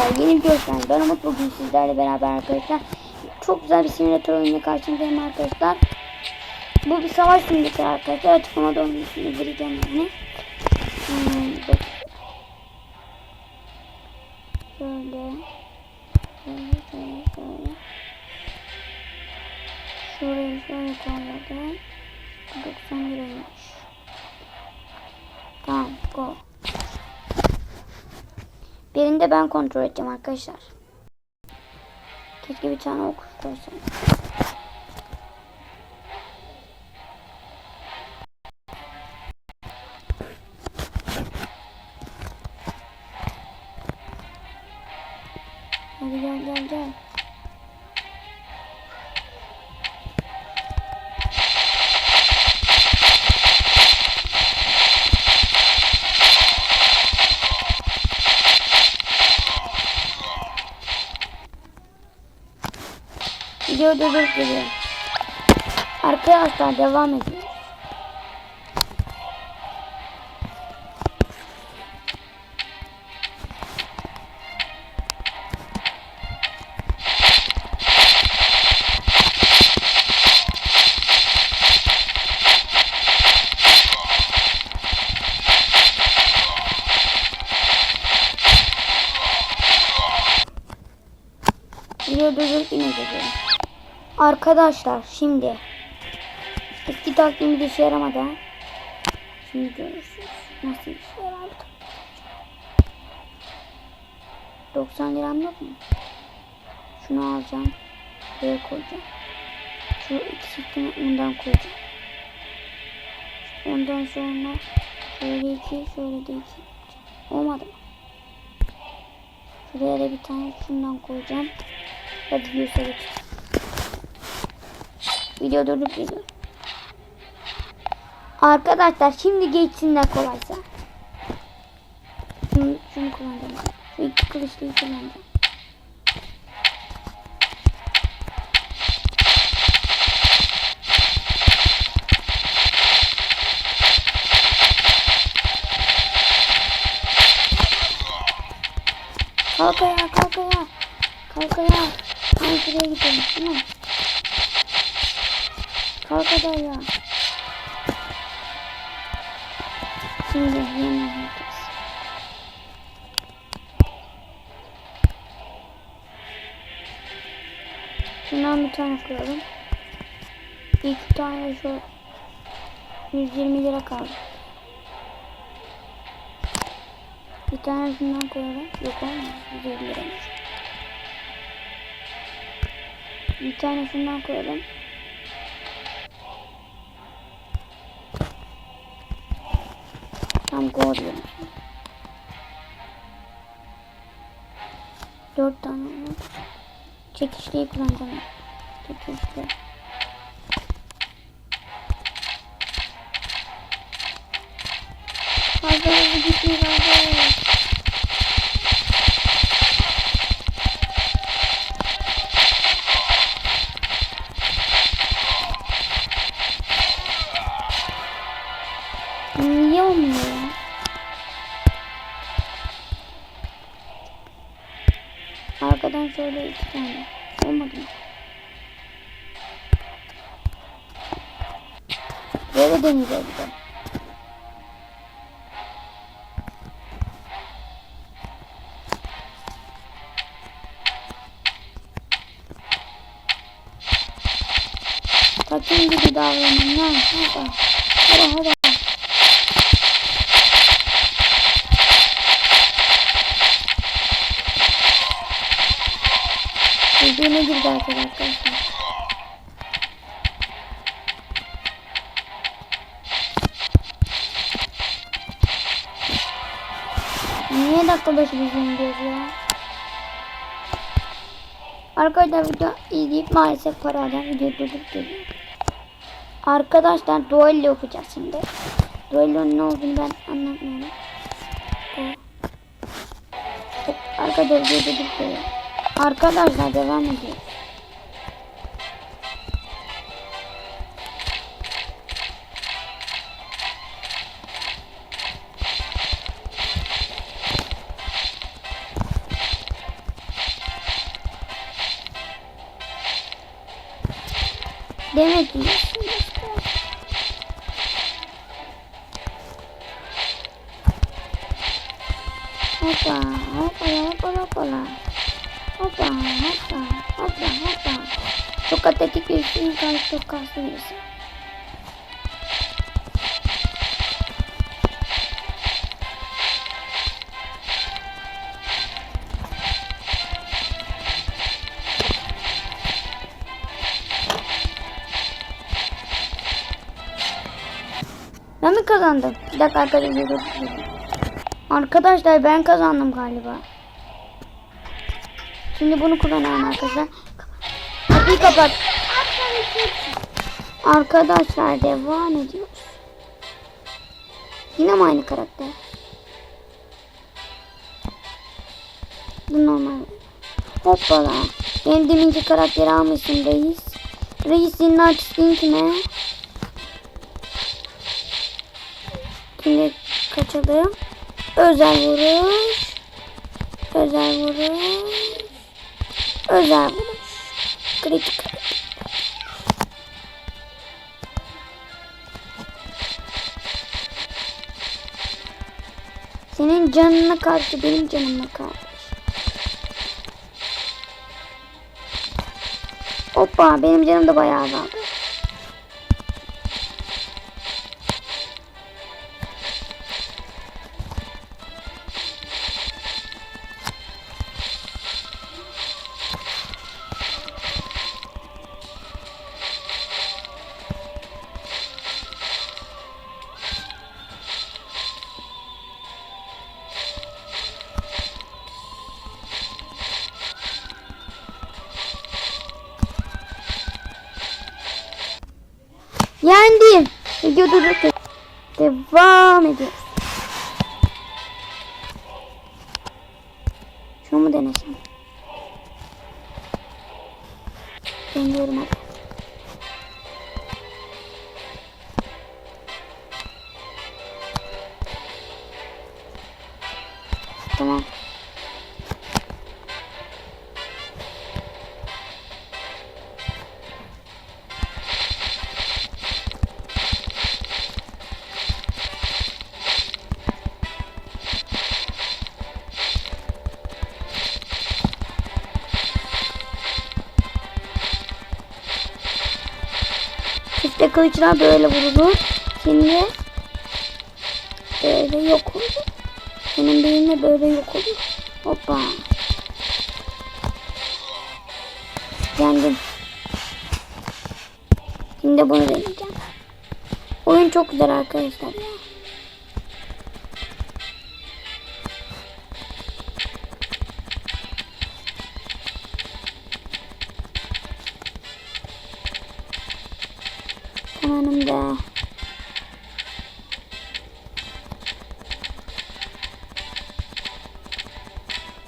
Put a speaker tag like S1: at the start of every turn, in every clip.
S1: arkadaşlar yeni bir görüşten ben Umut. Bugün sizlerle beraber arkadaşlar. Çok güzel bir simülatör oyununa karşınızdayım arkadaşlar. Bu bir savaş simülatörü arkadaşlar. Açıklamada onun ismini vereceğim yani. Hmm, bak. şöyle şöyle şöyle. Şöyle şurayı şöyle koyalım. 90 liraymış tamam go kontrol edeceğim arkadaşlar. Keşke bir tane. Hadi Video durdurup geliyor. Arkadaşlar devam ediyor. Arkadaşlar şimdi eski takvimde işe yaramadı. ha. Şimdi görürsünüz nasıl işe yaradı. 90 liram yok mu? Şunu alacağım. Buraya koyacağım. Şu ikisini ondan koyacağım. Ondan sonra şöyle iki, şöyle de iki. Olmadı mı? Şuraya da bir tane şundan koyacağım. Hadi geçelim. Video durdurup geliyor. Arkadaşlar şimdi geçsinler kolaysa. Şunu, şunu kullanacağım. Şu iki kılıçlıyı kullanacağım. Kalk ayağa kalk ayağa. Kalk ayağa. Ben şuraya gidelim tamam hadi ayağa. Şimdi yapacağız. Şundan bir tane koyalım. İki tane şu 120 lira kaldı. Bir tane şundan koyalım. Yok olmaz. 150 liraymış. Bir tane şundan koyalım. Tam gol diyorum. Dört tane var. Çekişliği kullanacağım. Çekişli. Hadi hadi gitme hadi. Niye tane. Olmadı mı? Böyle deneyeceğiz bir de. Takım gibi davranın lan. Hadi. Hadi hadi. Birbirine girdi arkadaşlar. Niye dakika başı bizim diyoruz ya? Arkadaşlar video izleyip maalesef para alacağım. Video durdurup geliyor. Arkadaşlar duello okuyacağız şimdi. Duellonun ne olduğunu ben anlatmıyorum. O- Arkadaşlar video durdurup geliyor. Arkadaşlar devam edelim. Demek ki Hoppa, hoppa, hoppa, hoppa. Hoppa, hoppa, hoppa, hoppa. Çok atletik birisi, karşı çok kaslı birisi. Ben mi kazandım? Bir dakika arkadaşlar. Arkadaşlar ben kazandım galiba. Şimdi bunu kullanalım arkadaşlar. Kapıyı kapat. Arkadaşlar devam ediyoruz. Yine mi aynı karakter? Bu normal. Hoppala. Benim deminki karakteri almışsın reis. Reis senin artistin kime? Şimdi kaçalım. Özel vuruş. Özel vuruş. Özel. Kritik. Senin canına karşı benim canıma karşı. Hoppa benim canım da bayağı azaldı. Yendim. Video durduk. Devam ediyoruz. Şunu mu denesem? Deniyorum hadi. Kılıçlar böyle vurulur. Şimdi böyle yok oldu. Senin beyinle böyle yok olur. Hoppa. Yendim. Şimdi bunu deneyeceğim. Oyun çok güzel arkadaşlar ya.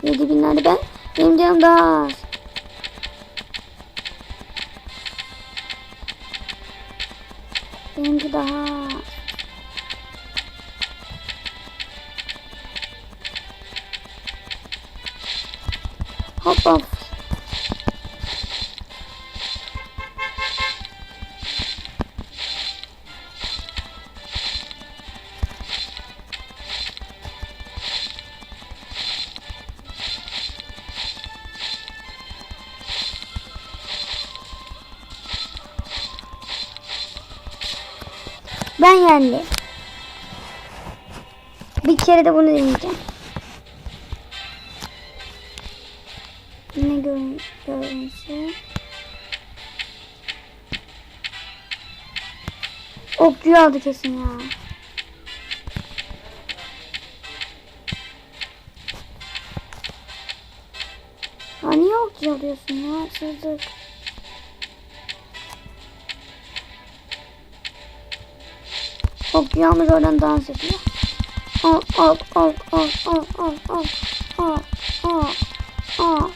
S1: 7 günlerde ben benim canım daha az. Benimki daha. Hop hop. Yendim. Bir kere de bunu deneyeceğim. Ne görün? Okçuyu aldı kesin ya. Ya niye okçu alıyorsun ya? Sızlık. Okçu almış oradan dans ediyor. Al al al al al al al al al al.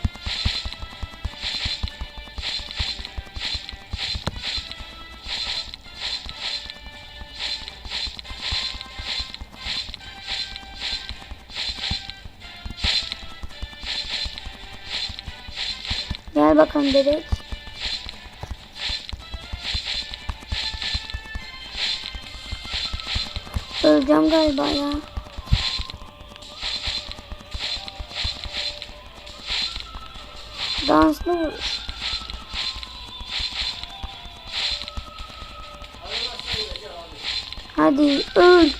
S1: Gel bakalım bebek. Öleceğim galiba ya. Danslı vuruş. Hadi öl.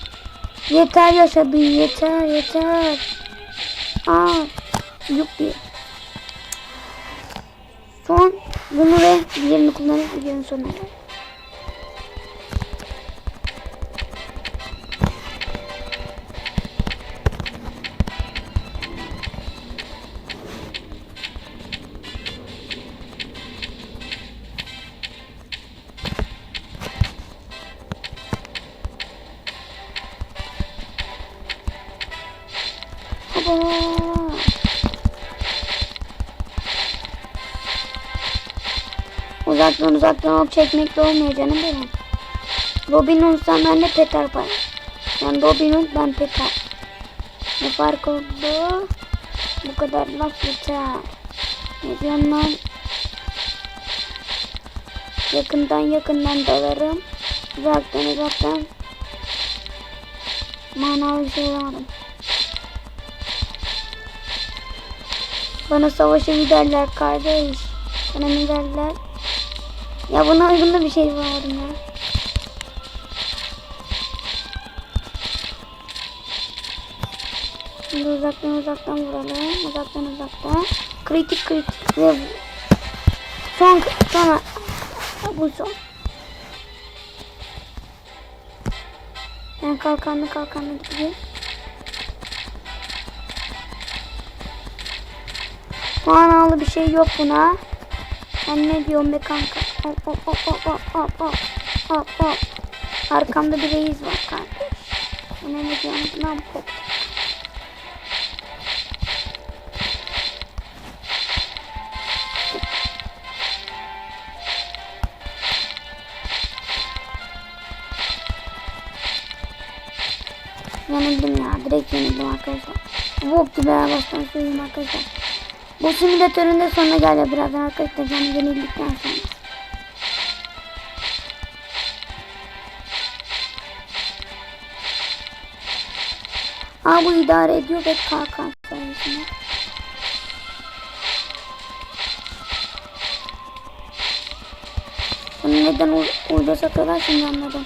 S1: Yeter yaşadın yeter yeter. Aa, yuppi. Son bunu ve diğerini kullanıp videonun sonuna Baba. Uzaktan uzaktan hop çekmek de olmuyor canım benim. Robin Hood'san ben de Peter Pan. Yani Robin Hood ben Peter. Ne fark oldu? Bu kadar laf yeter. Ne diyorsun lan? Yakından yakından dalarım. Uzaktan uzaktan. Manalı bir şey bulamadım. Bana savaşa giderler kardeş. Bana ne derler? Ya bunun hakkında bir şey bulamadım ya. Şimdi uzaktan uzaktan vuralım. Uzaktan uzaktan. Kritik kritik ve son sonra bu son. Ben kalkanlı kalkanlı gideceğim. Manalı bir şey yok buna. Ben ne diyorum be kanka? Hop hop hop hop hop hop hop hop hop. Arkamda bir reis var kardeş. Buna ne diyorum? Lan hop. Yenildim ya. Direkt yenildim arkadaşlar. Bok gibi baştan söyleyeyim arkadaşlar. Bu simülatörün de sonuna geliyor birazdan arkadaşlar. Yani yenildikten sonra. Aa bu idare ediyor ve kalkan sayesinde. Bunu neden urda satıyorlar şimdi anladım.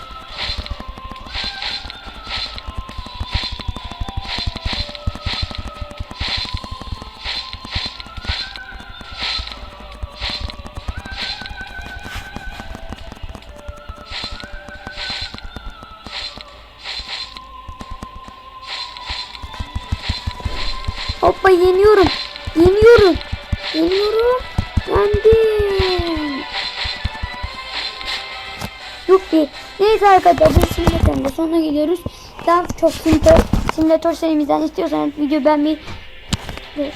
S1: Hoppa yeniyorum. Yeniyorum. Yeniyorum. Yendim. Yuppi. Neyse arkadaşlar simülatörün de sonuna geliyoruz. Daha çok simülatör, simülatör serimizden istiyorsanız video beğenmeyi ve